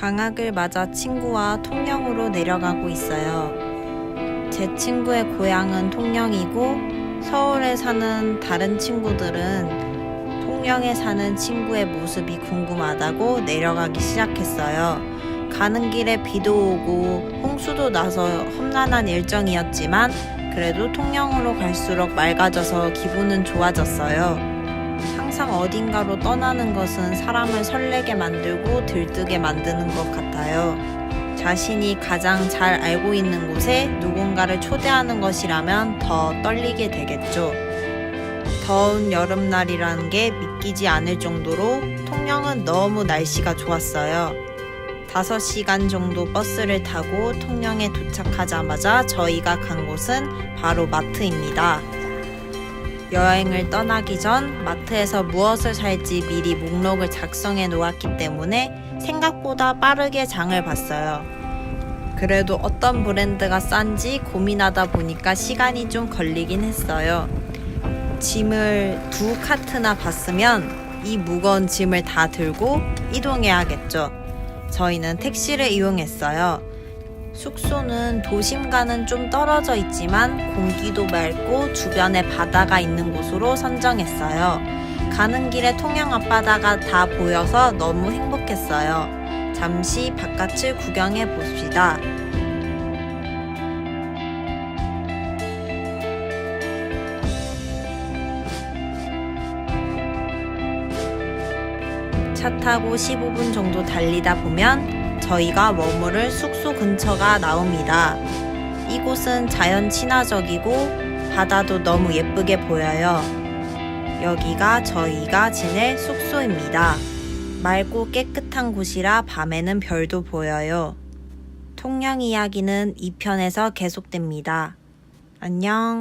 방학을 맞아 친구와 통영으로 내려가고 있어요. 제 친구의 고향은 통영이고 서울에 사는 다른 친구들은 통영에 사는 친구의 모습이 궁금하다고 내려가기 시작했어요. 가는 길에 비도 오고 홍수도 나서 험난한 일정이었지만 그래도 통영으로 갈수록 맑아져서 기분은 좋아졌어요. 항상 어딘가로 떠나는 것은 사람을 설레게 만들고 들뜨게 만드는 것 같아요. 자신이 가장 잘 알고 있는 곳에 누군가를 초대하는 것이라면 더 떨리게 되겠죠. 더운 여름날이라는 게 믿기지 않을 정도로 통영은 너무 날씨가 좋았어요. 5시간 정도 버스를 타고 통영에 도착하자마자 저희가 간 곳은 바로 마트입니다. 여행을 떠나기 전 마트에서 무엇을 살지 미리 목록을 작성해 놓았기 때문에 생각보다 빠르게 장을 봤어요. 그래도 어떤 브랜드가 싼지 고민하다 보니까 시간이 좀 걸리긴 했어요. 짐을 두 카트나 봤으면 이 무거운 짐을 다 들고 이동해야겠죠. 저희는 택시를 이용했어요. 숙소는 도심과는 좀 떨어져 있지만 공기도 맑고 주변에 바다가 있는 곳으로 선정했어요. 가는 길에 통영 앞바다가 다 보여서 너무 행복했어요. 잠시 바깥을 구경해 봅시다. 차 타고 15분 정도 달리다 보면 저희가 머무를 숙소 근처가 나옵니다. 이곳은 자연 친화적이고 바다도 너무 예쁘게 보여요. 여기가 저희가 지낼 숙소입니다. 맑고 깨끗한 곳이라 밤에는 별도 보여요. 통영 이야기는 2편에서 계속됩니다. 안녕.